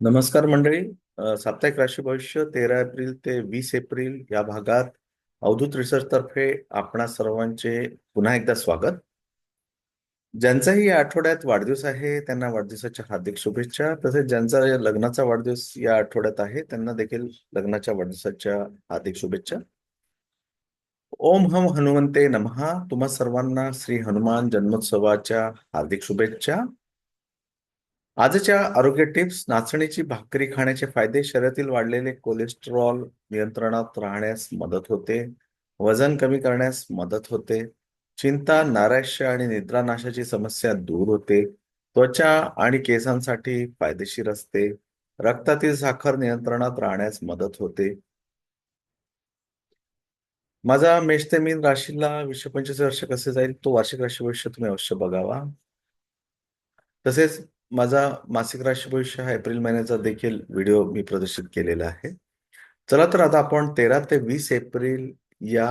नमस्कार मंडळी. साप्ताहिक राशी भविष्य तेरा एप्रिल ते वीस एप्रिल या भागात अवधूत रिसर्च तर्फे आपणा सर्वांचे पुन्हा एकदा स्वागत. ज्यांचाही या आठवड्यात वाढदिवस आहे त्यांना वाढदिवसाच्या हार्दिक शुभेच्छा. तसेच ज्यांचा या लग्नाचा वाढदिवस या आठवड्यात आहे त्यांना देखील लग्नाच्या वाढदिवसाच्या हार्दिक शुभेच्छा. ओम हम हनुमंते नमहा तुम्हा सर्वांना श्री हनुमान जन्मोत्सवाच्या हार्दिक शुभेच्छा. आजच्या आरोग्य टिप्स नाचणीची भाकरी खाण्याचे फायदे शरीरातील वाढलेले कोलेस्टेरॉल नियंत्रणात राहण्यास मदत होते वजन कमी करण्यास मदत होते चिंता नाराश्य आणि निद्रानाशाची समस्या दूर होते त्वचा आणि केसांसाठी फायदेशीर असते रक्तातील साखर नियंत्रणात राहण्यास मदत होते. माझा मेष मीन राशीला वीसशे पंचवीस वर्ष कसे जाईल? तो वार्षिक राशी भविष्य तुम्ही अवश्य बघावा. तसेच माझा मासिक राशी भविष्य हा एप्रिल महिन्याचा देखील व्हिडिओ मी प्रदर्शित केलेला आहे. चला तर आता आपण तेरा ते वीस एप्रिल या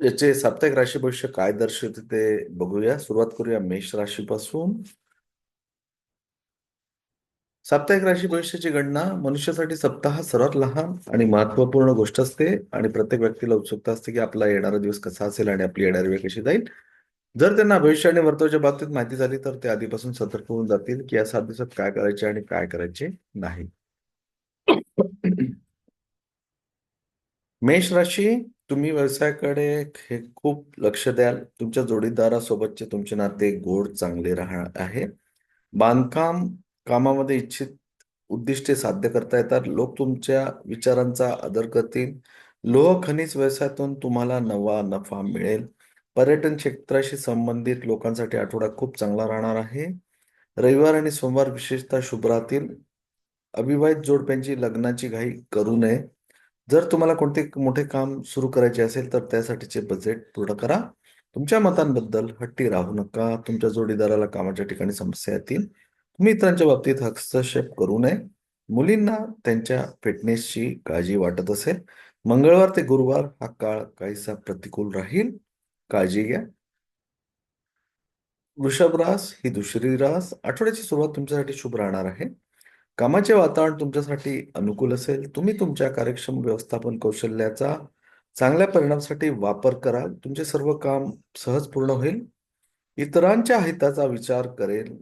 याचे साप्ताहिक राशी भविष्य काय दर्शवते ते बघूया. सुरुवात करूया मेष राशीपासून. साप्ताहिक राशी भविष्याची गणना मनुष्यासाठी सप्ताह सर्वात लहान आणि महत्त्वपूर्ण गोष्ट असते आणि प्रत्येक व्यक्तीला उत्सुकता असते की आपला येणारा दिवस कसा असेल आणि आपली येणारी वेळ कशी जाईल. जर त्यांना भविष्य आणि वर्तवच्या बाबतीत माहिती झाली तर ते आधीपासून सतर्क होऊन जातील की या सात दिवसात काय करायचे आणि काय करायचे नाही. मेष राशी तुम्ही व्यवसायाकडे हे खूप लक्ष द्याल. तुमच्या जोडीदारासोबतचे तुमचे नाते गोड चांगले राहणार आहे. बांधकाम कामामध्ये इच्छित उद्दिष्टे साध्य करता येतात. लोक तुमच्या विचारांचा आदर करतील. लोह खनिज व्यवसायातून तुम्हाला नवा नफा मिळेल. पर्यटन क्षेत्राशी संबंधित लोकांसाठी आठवडा खूप चांगला राहणार आहे. रविवार आणि सोमवार विशेषतः शुभ राहतील अविवाहित जोडप्यांची लग्नाची घाई करू नये. जर तुम्हाला कोणते मोठे काम सुरू करायचे असेल तर त्यासाठीचे बजेट पूर्ण करा. तुमच्या मतांबद्दल हट्टी राहू नका. तुमच्या जोडीदाराला कामाच्या ठिकाणी समस्या येतील. तुम्ही इतरांच्या बाबतीत हस्तक्षेप करू नये. मुलींना त्यांच्या फिटनेसची काळजी वाटत असेल. मंगळवार ते गुरुवार हा काळ काहीसा प्रतिकूल राहील. काळजी घ्या. वृषभ रास ही दुसरी रास. आठवड्याची सुरुवात तुमच्यासाठी शुभ राहणार आहे. कामाचे वातावरण तुमच्यासाठी अनुकूल असेल. तुम्ही तुमच्या कार्यक्षम व्यवस्थापन कौशल्याचा चांगल्या परिणामासाठी वापर कराल. तुमचे सर्व काम सहज पूर्ण होईल. इतरांच्या हिताचा विचार करेल.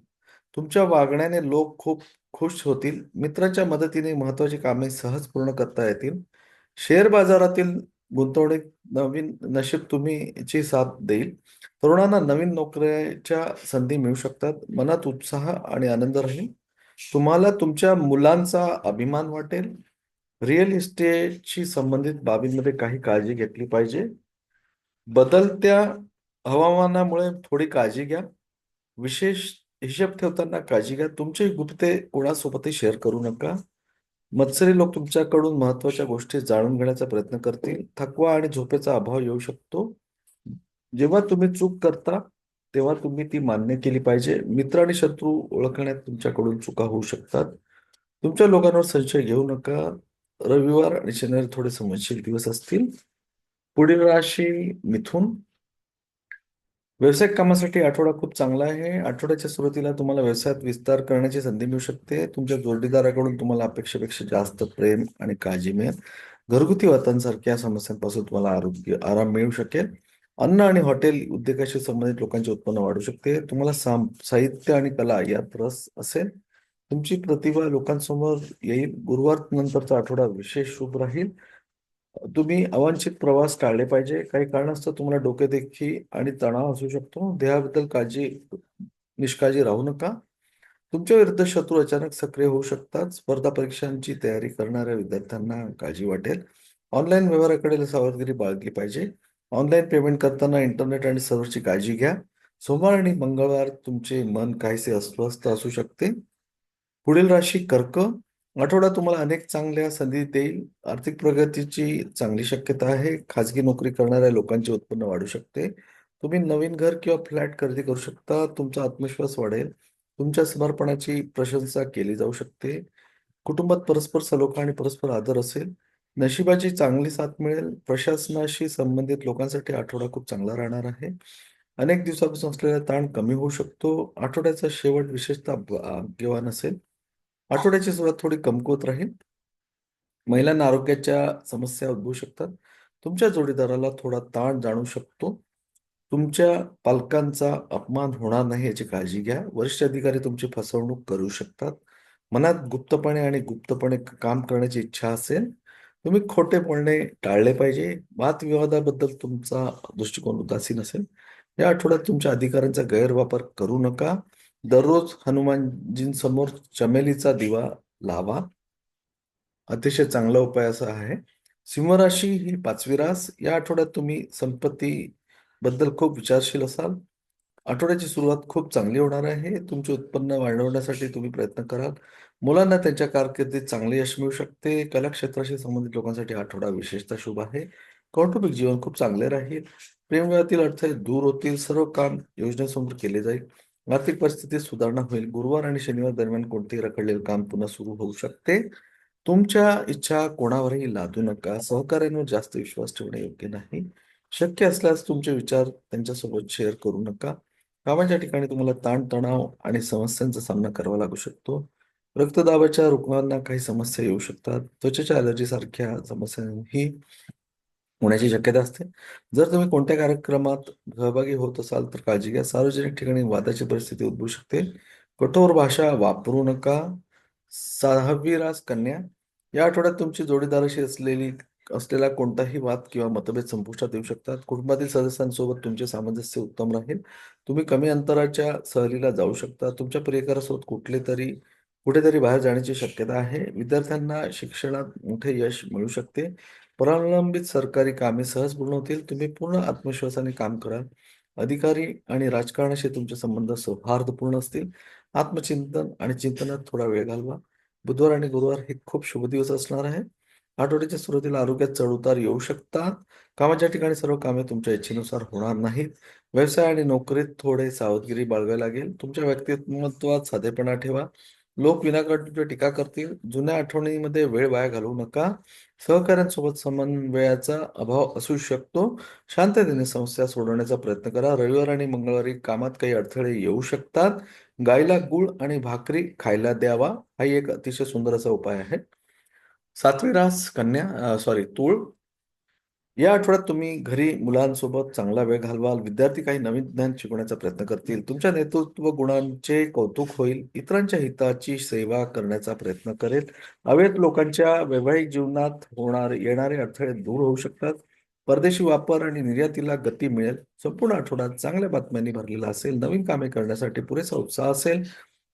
तुमच्या वागण्याने लोक खूप खुश होतील. मित्रांच्या मदतीने महत्वाची कामे सहज पूर्ण करता येतील. शेअर बाजारातील गुंतवणूक नवीन नशीब तुम्ही ची साथ देईल. तरुणांना नवीन नोकऱ्याच्या संधी मिळू शकतात. मनात उत्साह आणि आनंद राहील. तुम्हाला तुमच्या मुलांचा अभिमान वाटेल. रिअल इस्टेटशी संबंधित बाबींमध्ये काही काळजी घेतली पाहिजे. बदलत्या हवामानामुळे थोडी काळजी घ्या. विशेष हिशेब ठेवताना काळजी घ्या. तुमचे गुप्ते कोणासोबतही शेअर करू नका. मत्सरी लोक तुमच्याकडून महत्त्वाच्या गोष्टी जाणून घेण्याचा प्रयत्न करतील. थकवा आणि झोपेचा अभाव येऊ शकतो. जेव्हा तुम्ही चूक करता तेव्हा तुम्ही ती मान्य केली पाहिजे. मित्र आणि शत्रू ओळखण्यात तुमच्याकडून चुका होऊ शकतात. तुमच्या लोकांवर संशय घेऊ नका. रविवार आणि शनिवार थोडे संवेदनशील दिवस असतील. पुढील राशी मिथून. व्यावसायिक कामासाठी आठवडा खूप चांगला आहे. आठवड्याच्या सुरुवातीला तुम्हाला व्यवसायात विस्तार करण्याची संधी मिळू शकते. तुमच्या जोडीदाराकडून तुम्हाला अपेक्षेपेक्षा जास्त प्रेम आणि काळजी मिळेल. घरगुती वातांसारख्या समस्यांपासून तुम्हाला आरोग्य आराम मिळू शकेल. अन्न आणि हॉटेल उद्योगाशी संबंधित लोकांचे उत्पन्न वाढू शकते. तुम्हाला साम साहित्य आणि कला यात रस असेल. तुमची प्रतिभा लोकांसमोर येईल. गुरुवार नंतरचा आठवडा विशेष शुभ राहील. तुम्ही अवांछित प्रवास टाळले पाहिजे. काही कारणास्तव तुम्हाला डोकेदेखी आणि तणाव असू शकतो. देहाबद्दल काळजी निष्काळजी राहू नका. तुमच्या विरुद्ध शत्रू अचानक सक्रिय होऊ शकतात. स्पर्धा परीक्षांची तयारी करणाऱ्या विद्यार्थ्यांना काळजी वाटेल. ऑनलाईन व्यवहाराकडे सावधगिरी बाळगली पाहिजे. ऑनलाईन पेमेंट करताना इंटरनेट आणि सर्व्हरची काळजी घ्या. सोमवार आणि मंगळवार तुमचे मन काहीसे अस्वस्थ असू शकते. पुढील राशी कर्क आठवडा तुम्हाला अनेक चांगल्या संधी देईल. आर्थिक प्रगतीची चांगली शक्यता आहे. खाजगी नोकरी करणाऱ्या लोकांचे उत्पन्न वाढू शकते. तुम्ही नवीन घर किंवा फ्लॅट खरेदी करू शकता. तुमचा आत्मविश्वास वाढेल. तुमच्या समर्पणाची प्रशंसा केली जाऊ शकते. कुटुंबात परस्पर सलोखा आणि परस्पर आदर असेल. नशिबाची चांगली साथ मिळेल. प्रशासनाशी संबंधित लोकांसाठी आठवडा खूप चांगला राहणार आहे. अनेक दिवसापासून असलेला ताण कमी होऊ शकतो. आठवड्याचा शेवट विशेषतः भाग्यवान असेल. आठवड्याची सुरुवात थोडी कमकुवत राहील. महिलांना आरोग्याच्या समस्या उद्भवू शकतात. तुमच्या जोडीदाराला थोडा ताण जाणू शकतो. तुमच्या पालकांचा अपमान होणार नाही याची काळजी घ्या. वरिष्ठ अधिकारी तुमची फसवणूक करू शकतात. मनात गुप्तपणे आणि गुप्तपणे काम करण्याची इच्छा असेल तुम्ही खोटे बोलणे टाळले पाहिजे. वादविवादाबद्दल तुमचा दृष्टिकोन उदासीन असेल. या आठवड्यात तुमच्या अधिकारांचा गैरवापर करू नका. दररोज हनुमानजींसमोर चमेलीचा दिवा लावा. अतिशय चांगला उपाय असा आहे. सिंहराशी ही पाचवी रास. या आठवड्यात तुम्ही संपत्ती बद्दल खूप विचारशील असाल. आठवड्याची सुरुवात खूप चांगली होणार आहे. तुमचे उत्पन्न वाढवण्यासाठी तुम्ही प्रयत्न कराल. मुलांना त्यांच्या कारकिर्दीत चांगले यश मिळू शकते. कला क्षेत्राशी संबंधित लोकांसाठी आठवडा विशेषतः शुभ आहे. कौटुंबिक जीवन खूप चांगले राहील. प्रेमविवाहातील अडथळे दूर होतील. सर्व काम योजनेसमोर केले जाईल. आर्थिक परिस्थितीत सुधारणा होईल. गुरुवार आणि शनिवार दरम्यान कोणतेही रखडलेले काम पुन्हा सुरू होऊ शकते. तुमच्या इच्छा कोणावरही लादू नका. सहकार्यांवर जास्त विश्वास ठेवणे योग्य नाही. शक्य असल्यास तुमचे विचार त्यांच्यासोबत शेअर करू नका. कामाच्या ठिकाणी तुम्हाला ताणतणाव आणि समस्यांचा सामना करावा लागू शकतो. रक्तदाबाच्या रुग्णांना काही समस्या येऊ शकतात. त्वचेच्या अलर्जी सारख्या समस्यांही होण्याची शक्यता असते. जर तुम्ही कोणत्या कार्यक्रमात सहभागी होत असाल तर काळजी घ्या. सार्वजनिक ठिकाणी वादाची परिस्थिती उद्भवू शकते. कठोर भाषा वापरू नका. सहावी रास कन्या या आठवड्यात तुमची जोडीदाराशी असलेली असलेला कोणताही वाद किंवा मतभेद संपुष्टात येऊ शकतात. कुटुंबातील सदस्यांसोबत तुमचे सामंजस्य उत्तम राहील. तुम्ही कमी अंतराच्या सहलीला जाऊ शकता. तुमच्या प्रियकरासोबत कुठले तरी कुठेतरी बाहेर जाण्याची शक्यता आहे. विद्यार्थ्यांना शिक्षणात मोठे यश मिळू शकते. प्रलंबित सरकारी कामे सहज पूर्ण होतील. तुम्ही पूर्ण आत्मविश्वासाने काम कराल. अधिकारी आणि राजकारणाशी तुमचे संबंध सौहार्दपूर्ण असतील. आत्मचिंतन आणि चिंतनात थोडा वेळ घालवा. बुधवार आणि गुरुवार हे खूप शुभ दिवस असणार आहे आठवड्याच्या सुरुवातीला आरोग्यात चढउतार येऊ शकतात. कामाच्या ठिकाणी सर्व कामे तुमच्या इच्छेनुसार होणार नाहीत. व्यवसाय आणि नोकरीत थोडे सावधगिरी बाळगावी लागेल. तुमच्या व्यक्तिमत्वात साधेपणा ठेवा. लोक विनाकारण टीका करतील. जुन्या आठवणीमध्ये वेळ वाया घालवू नका. सहकाऱ्यांसोबत समन्वयाचा अभाव असू शकतो. शांततेने समस्या सोडवण्याचा प्रयत्न करा. रविवार आणि मंगळवारी कामात काही अडथळे येऊ शकतात. गायला गुळ आणि भाकरी खायला द्यावा. हा एक अतिशय सुंदर असा उपाय आहे. सातवी रास कन्या सॉरी तूळ. या आठवड्यात तुम्ही घरी मुलांसोबत चांगला वेळ घालवाल विद्यार्थी काही नवीन ज्ञान शिकवण्याचा प्रयत्न करतील तुमच्या नेतृत्व गुणांचे कौतुक होईल इतरांच्या हिताची सेवा करण्याचा प्रयत्न करेल. अवैध लोकांच्या वैवाहिक जीवनात होणार येणारे अडथळे दूर होऊ शकतात. परदेशी वापर आणि निर्यातीला गती मिळेल. संपूर्ण आठवड्यात चांगल्या बातम्यांनी भरलेला असेल नवीन कामे करण्यासाठी पुरेसा उत्साह असेल.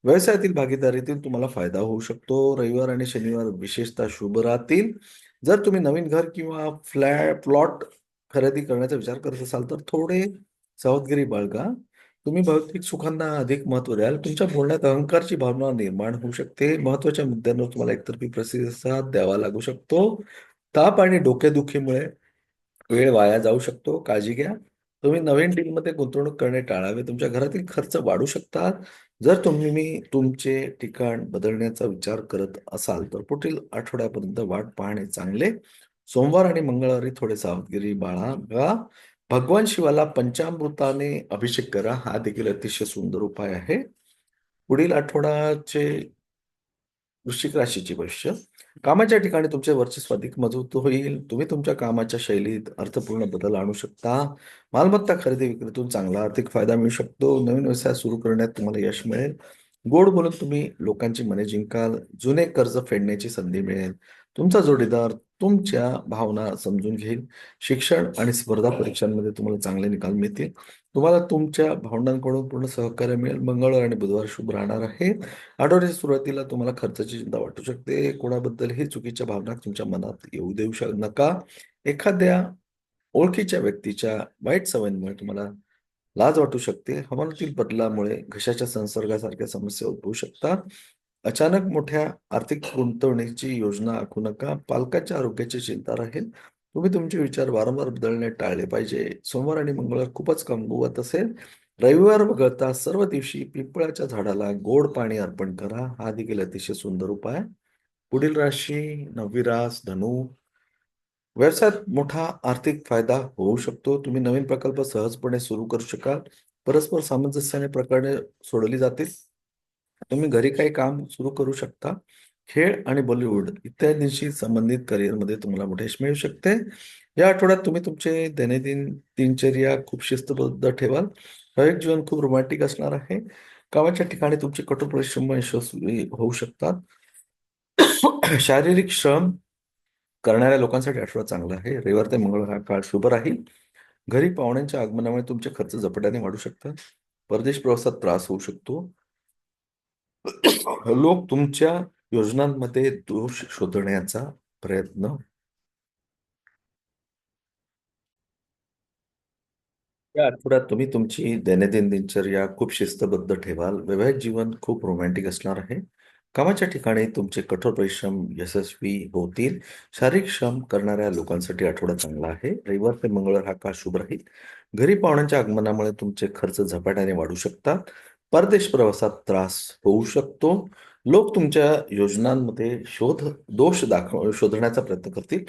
व्यवसायातील भागीदारीतील तुम्हाला फायदा होऊ शकतो. रविवार आणि शनिवार विशेषतः शुभ राहतील. जर तुम्ही नवीन घर किंवा फ्लॅट प्लॉट खरेदी करण्याचा विचार करत असाल तर थोडे सावधगिरी बाळगा. तुम्ही भौतिक सुखांना अधिक महत्त्व द्याल. तुमच्या बोलण्यात अहंकारची भावना निर्माण होऊ शकते. महत्त्वाच्या मुद्द्यांवर तुम्हाला एकतर्फी प्रतिसाद द्यावा लागू शकतो. ताप आणि डोकेदुखीमुळे वेळ वाया जाऊ शकतो. काळजी घ्या. तुम्ही नवीन डीलमध्ये गुंतवणूक करणे टाळावे. तुमच्या घरातील खर्च वाढू शकतात. जर तुम्ही मी तुमचे ठिकाण बदलण्याचा विचार करत असाल तर पुढील आठवड्यापर्यंत वाट पाहणे चांगले. सोमवार आणि मंगळवारी थोडे सावधगिरी बाळगा. भगवान शिवाला पंचामृताने अभिषेक करा. हा देखील अतिशय सुंदर उपाय आहे. पुढील आठवड्याचे वृश्चिक राशीची भविष्य कामाच्या ठिकाणी तुमचे वर्चस्व अधिक मजबूत होईल. तुम्ही तुमच्या कामाच्या शैलीत अर्थपूर्ण बदल आणू शकता. मालमत्ता खरेदी विक्रीतून चांगला आर्थिक फायदा मिळू शकतो. नवीन व्यवसाय सुरू करण्यात तुम्हाला यश मिळेल. गोड बोलून तुम्ही लोकांची मने जिंकाल. जुने कर्ज फेडण्याची संधी मिळेल. तुमचा जोडीदार तुमच्या भावना समजून घेईल. शिक्षण आणि स्पर्धा परीक्षांमध्ये तुम्हाला चांगले निकाल मिळतील. तुम्हाला तुमच्या भावंडांकडून पूर्ण सहकार्य मिळेल. मंगळवार आणि बुधवार शुभ राहणार आहे. आठवड्याच्या सुरुवातीला तुम्हाला खर्चाची चिंता वाटू शकते. कोणाबद्दलही चुकीच्या भावना तुमच्या मनात येऊ देऊ शक नका. एखाद्या ओळखीच्या व्यक्तीच्या वाईट सवयींमुळे तुम्हाला लाज वाटू शकते. हवामानातील बदलामुळे घशाच्या संसर्गासारख्या समस्या उद्भवू शकतात. अचानक मोठ्या आर्थिक गुंतवणुकीची योजना आखू नका. पालकाच्या आरोग्याची चिंता राहील. तुम्ही तुमचे विचार वारंवार बदलणे टाळले पाहिजे. सोमवार आणि मंगळवार खूपच कमकुवत असेल. रविवार वगळता सर्व दिवशी पिंपळाच्या झाडाला गोड पाणी अर्पण करा. हा देखील अतिशय सुंदर उपाय. पुढील राशी नववी रास धनु. व्यवसायात मोठा आर्थिक फायदा होऊ शकतो. तुम्ही नवीन प्रकल्प सहजपणे सुरू करू शकाल. परस्पर सामंजस्याने प्रकरणे सोडवली जातील. तुम्ही घरी काही काम सुरू करू शकता. खेळ आणि बॉलिवूड इत्यादींशी संबंधित करिअरमध्ये तुम्हाला मोठे यश मिळू शकते. या आठवड्यात तुम्ही तुमचे दैनंदिन दिनचर्या खूप शिस्तबद्ध ठेवाल. वैयक्तिक जीवन खूप रोमॅन्टिक असणार आहे. कामाच्या ठिकाणी तुमचे कठोर परिश्रम यशस्वी होऊ शकतात. शारीरिक श्रम करणाऱ्या लोकांसाठी आठवडा चांगला आहे. रविवार ते मंगळवार हा काळ शुभ राहील. घरी पाहुण्यांच्या आगमनामुळे तुमचे खर्च झपाट्याने वाढू शकतात. परदेश प्रवासात त्रास होऊ शकतो. लोक तुमच्या योजनांमध्ये दोष शोधण्याचा प्रयत्न. या आठवड्यात तुम्ही तुमची दैनंदिन दिनचर्या खूप शिस्तबद्ध ठेवाल. वैवाहिक जीवन खूप रोमॅन्टिक असणार आहे. कामाच्या ठिकाणी तुमचे कठोर परिश्रम यशस्वी होतील. शारीरिक श्रम करणाऱ्या लोकांसाठी आठवडा चांगला आहे. रविवार ते मंगळवार हा काळ शुभ राहील. घरी पाहुण्यांच्या आगमनामुळे तुमचे खर्च झपाट्याने वाढू शकतात. परदेश प्रवासात त्रास होऊ शकतो. लोक तुमच्या योजनांमध्ये शोध दोष दाखव शोधण्याचा प्रयत्न करतील.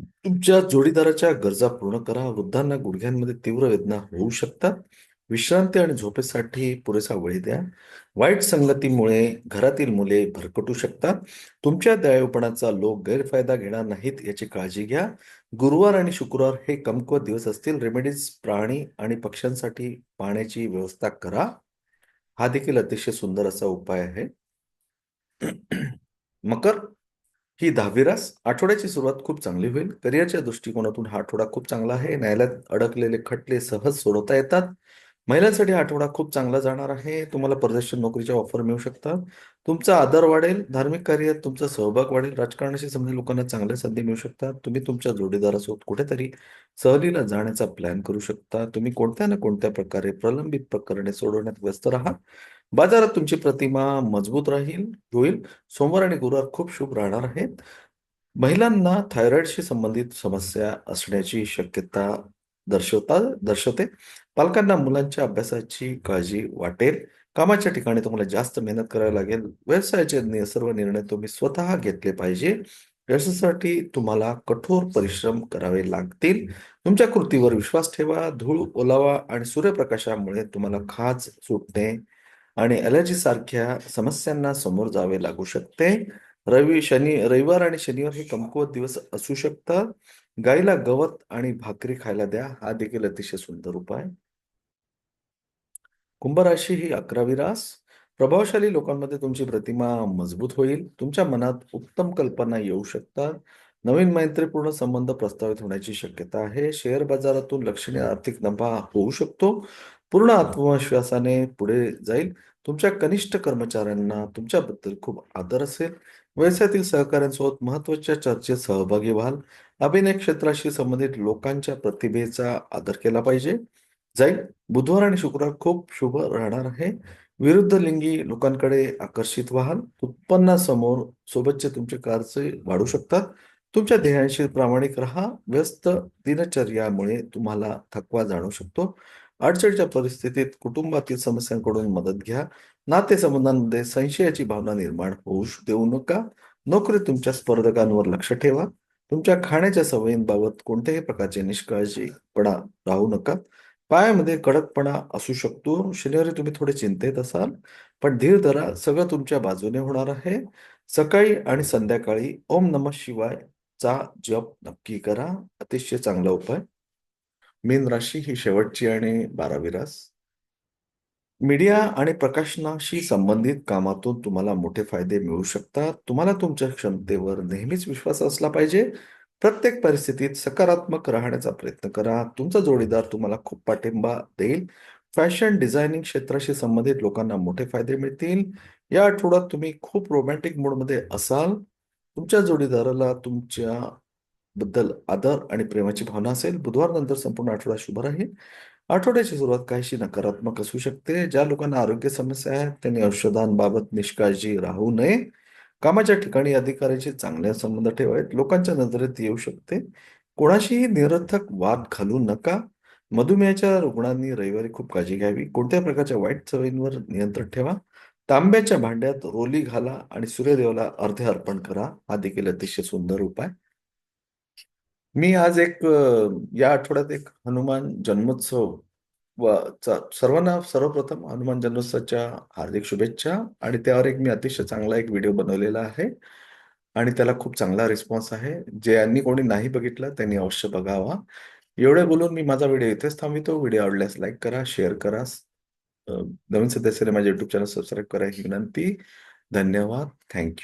तुमच्या जोडीदाराच्या गरजा पूर्ण करा. वृद्धांना गुडघ्यांमध्ये तीव्र वेदना होऊ शकतात. विश्रांती आणि झोपेसाठी पुरेसा वेळ द्या. वाईट संगतीमुळे घरातील मुले भरकटू शकतात. तुमच्या दयाळूपणाचा लोक गैरफायदा घेणार नाहीत याची काळजी घ्या. गुरुवार आणि शुक्रवार हे कमकुवत दिवस असतील. रेमेडीज प्राणी आणि पक्ष्यांसाठी पाण्याची व्यवस्था करा. हा देखील अतिशय सुंदर असा उपाय आहे. मकर ही दहावी रास आठवड्याची सुरुवात खूप चांगली होईल. करिअरच्या दृष्टिकोनातून हा आठवडा खूप चांगला आहे. न्यायालयात अडकलेले खटले सहज सोडवता येतात. महिलांसाठी हा आठवडा खूप चांगला जाणार आहे. तुम्हाला परदेशात नोकरीच्या ऑफर मिळू शकतात. तुमचा आदर वाढेल धार्मिक कार्यात तुमचा सहभाग वाढेल राजकारणाशी संबंधित लोकांना चांगल्या संधी मिळू शकतात. तुम्ही तुमच्या जोडीदारासोबत कुठेतरी सहलीला जाण्याचा प्लॅन करू शकता. तुम्ही कोणत्या ना कोणत्या प्रकारे प्रलंबित प्रकरणे सोडवण्यात व्यस्त राहा. बाजारात तुमची प्रतिमा मजबूत राहील होईल. सोमवार आणि गुरुवार खूप शुभ राहणार आहेत. महिलांना थायरॉइडशी संबंधित समस्या असण्याची शक्यता दर्शवता दर्शवते. पालकांना मुलांच्या अभ्यासाची काळजी वाटेल. कामाच्या ठिकाणी तुम्हाला जास्त मेहनत करावी लागेल. व्यवसायाचे सर्व निर्णय तुम्ही स्वतः घेतले पाहिजे. यशासाठी तुम्हाला कठोर परिश्रम करावे लागतील. तुमच्या कृतीवर विश्वास ठेवा. धूळ ओलावा आणि सूर्यप्रकाशामुळे तुम्हाला खाज सुटणे आणि अलर्जी सारख्या समस्यांना समोर जावे लागू शकते. रवी शनी रविवार आणि शनिवार हे कमकुवत दिवस असू शकतात. गाईला गवत आणि भाकरी खायला द्या. हा देखील अतिशय सुंदर उपाय. कुंभराशी ही अकरावी रास. प्रभावशाली लोकांमध्ये तुमची प्रतिमा मजबूत होईल. तुमच्या मनात उत्तम कल्पना येऊ शकतात. नवीन मैत्रीपूर्ण संबंध प्रस्तावित होण्याची शक्यता आहे. शेअर बाजारातून लक्षणीय आर्थिक नफा होऊ शकतो. पूर्ण आत्मविश्वासाने पुढे जाईल. तुमच्या कनिष्ठ कर्मचाऱ्यांना तुमच्याबद्दल खूप आदर असेल. व्यवसायातील सहकाऱ्यांसोबत महत्त्वाच्या चर्चेत सहभागी व्हाल. अभिनय क्षेत्राशी संबंधित लोकांच्या प्रतिभेचा आदर केला पाहिजे. जाईल. बुधवार आणि शुक्रवार खूप शुभ राहणार आहे. विरुद्ध लिंगी लोकांकडे आकर्षित व्हाल उत्पन्नासमोर सोबतचे तुमचे कारचे वाढू शकतात. तुमच्या ध्येयांशी प्रामाणिक राहा. व्यस्त दिनचर्यामुळे तुम्हाला थकवा जाणवू शकतो. अडचणीच्या परिस्थितीत कुटुंबातील समस्यांकडून मदत घ्या. नातेसंबंधांमध्ये संशयाची भावना निर्माण होऊ देऊ नका. नोकरी तुमच्या स्पर्धकांवर लक्ष ठेवा. तुमच्या खाण्याच्या सवयींबाबत कोणत्याही प्रकारचे निष्काळजीपणा राहू नका. पायामध्ये कडकपणा असू शकतो. शनिवारी तुम्ही थोडे चिंतेत असाल पण धीर धरा सगळं तुमच्या बाजूने होणार आहे. सकाळी आणि संध्याकाळी ओम नम शिवाय चा जप नक्की करा. अतिशय चांगला उपाय. मीन राशी ही शेवटची आणि बारावी रास. मीडिया आणि प्रकाशनाशी संबंधित कामातून तुम्हाला मोठे फायदे मिळू शकतात. तुम्हाला तुमच्या क्षमतेवर नेहमीच विश्वास असला पाहिजे. प्रत्येक परिस्थितीत सकारात्मक राहण्याचा प्रयत्न करा. तुमचा जोडीदार तुम्हाला खूप पाठिंबा देईल. फॅशन डिझायनिंग क्षेत्राशी संबंधित लोकांना मोठे फायदे मिळतील. या आठवड्यात तुम्ही खूप रोमॅन्टिक मूडमध्ये असाल. तुमच्या जोडीदाराला तुमच्या बद्दल आदर आणि प्रेमाची भावना असेल. बुधवार नंतर संपूर्ण आठवडा शुभ राहील. आठवड्याची सुरुवात काहीशी नकारात्मक असू शकते. ज्या लोकांना आरोग्य समस्या आहेत त्यांनी औषधांबाबत निष्काळजी राहू नये. कामाच्या ठिकाणी अधिकाऱ्याचे चांगले संबंध ठेवावेत. लोकांच्या नजरेत येऊ शकते. कोणाशीही निरर्थक वाद घालू नका. मधुमेहाच्या रुग्णांनी रविवारी खूप काळजी घ्यावी. कोणत्या प्रकारच्या वाईट सवयींवर नियंत्रण ठेवा. तांब्याच्या भांड्यात रोली घाला आणि सूर्यदेवाला अर्धे अर्पण करा. हा देखील अतिशय सुंदर उपाय. मी आज एक या आठवड्यात एक हनुमान जन्मोत्सव व सर्वांना सर्वप्रथम हनुमान जन्मोत्सवाच्या हार्दिक शुभेच्छा आणि त्यावर एक मी अतिशय चांगला एक व्हिडिओ बनवलेला आहे आणि त्याला खूप चांगला रिस्पॉन्स आहे. ज्यांनी कोणी नाही बघितला त्यांनी अवश्य बघावा. एवढे बोलून मी माझा व्हिडिओ इथेच थांबवितो. व्हिडिओ आवडल्यास लाईक करा शेअर करा. नवीन सदस्याने माझ्या युट्यूब चॅनल सबस्क्राईब करा ही विनंती. धन्यवाद. थँक्यू